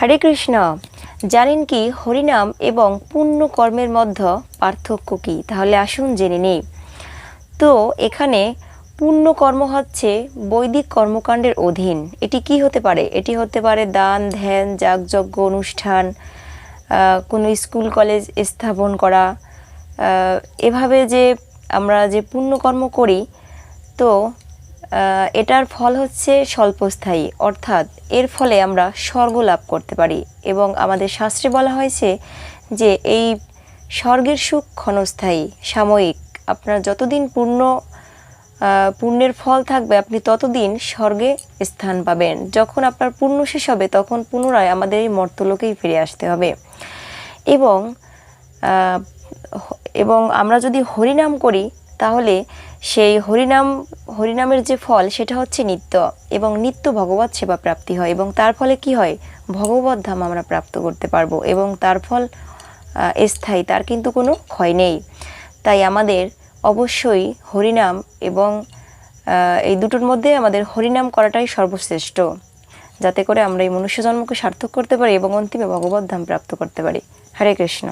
হরে কৃষ্ণ। জানেন কি, হরিনাম এবং পুণ্য কর্মের মধ্যে পার্থক্য কি? তাহলে আসুন জেনে নেই। তো এখানে পুণ্য কর্ম হচ্ছে বৈদিক কর্মকাণ্ডের অধীন। এটি কি হতে পারে? এটি হতে পারে দান, ধ্যান, যাগযজ্ঞ অনুষ্ঠান কোনো স্কুল, কলেজ স্থাপন করা। এভাবে যে আমরা যে পুণ্যকর্ম করি, তো এটার ফল হচ্ছে স্বল্পস্থায়ী, অর্থাৎ এর ফলে আমরা স্বর্গ লাভ করতে পারি। এবং আমাদের শাস্ত্রে বলা হয়েছে যে এই স্বর্গের সুখ ক্ষণস্থায়ী, সাময়িক। আপনার যতদিন পূর্ণ পুণ্যের ফল থাকবে, আপনি ততদিন স্বর্গে স্থান পাবেন। যখন আপনার পূর্ণ শেষ হবে, তখন পুনরায় আমাদের এই মর্তলোকেই ফিরে আসতে হবে। এবং এবং আমরা যদি হরিনাম করি, তাহলে সেই হরিনাম হরিনামের যে ফল, সেটা হচ্ছে নিত্য এবং নিত্য ভগবত সেবা প্রাপ্তি হয় এবং তার ফলে কি হয়? ভগবত ধাম আমরা প্রাপ্ত করতে পারব এবং তার ফল স্থায়ী, তার কিন্তু কোনো ক্ষয় নেই। তাই আমাদের অবশ্যই হরিনাম এবং এই দুটোর মধ্যে আমাদের হরিনাম করাটাই সর্বশ্রেষ্ঠ, যাতে করে আমরা এই মনুষ্য জন্মকে সার্থক করতে পারি এবং অন্তিমে ভগবত ধাম প্রাপ্ত করতে পারি। হরে কৃষ্ণ।